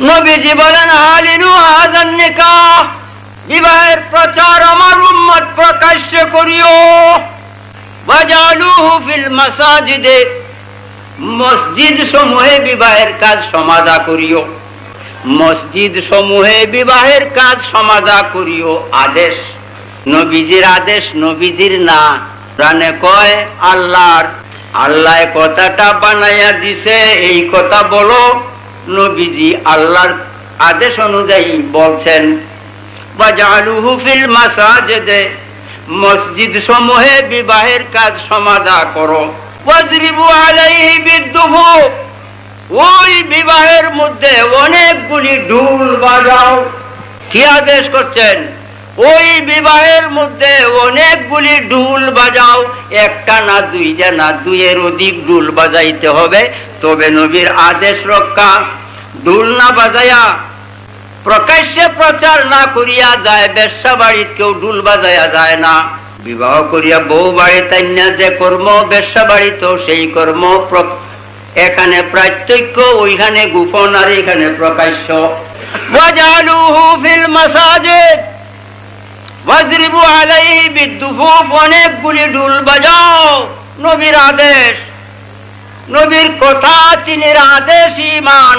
নবীজি বলেন আলিনু আজান নিকাহ বিবাহের প্রচার আমার উম্মত প্রকাশ্য করিও। বাজালুহু ফিল মাসাজিদে। মসজিদ সমূহে বিবাহের কাজ সমাধা করিও। মসজিদ সমূহে বিবাহের কাজ সমাধা করিও। আদেশ, নবীজির আদেশ, নবীজির না। প্রাণে কয় আল্লাহর। আল্লাহ কথাটা বানাইয়া দিছে, এই কথা বলো। নবীজি আল্লাহর আদেশ অনুযায়ী বলছেন মাসাজিদে সমূহে বিবাহের কাজ সমাধা করো। ওই বিবাহের মধ্যে অনেকগুলি ঢুল বাজাও। কি আদেশ করছেন? ওই বিবাহের মধ্যে অনেকগুলি ঢুল বাজাও। একটা না দুইটা না দুইয়ের অধিক ঢুল বাজাইতে হবে, তবে নবীর আদেশ রক্ষা। ঢুল না বাজায়া, প্রকাশ্যে প্রচার না করিয়া যায় বেশ্যা বাড়িত কেউ ঢুল বাজায়া যায় না। বিবাহ করিয়া বউ বাড়ি তাইনা যে কর্ম বেশ্যা বাড়িতেও সেই কর্ম এখানে প্রাত্যক্য ওইখানে গোপন আর এখানে প্রকাশ্য। ওয়াজালুহু ফিল মাসাজিদ। ওয়াজরিবু আলাইহি বিদ্যুফুফ অনেকগুলি ঢুল বাজাও। নবীর আদেশ। নবীর কথা চিনির আদেশ ইমান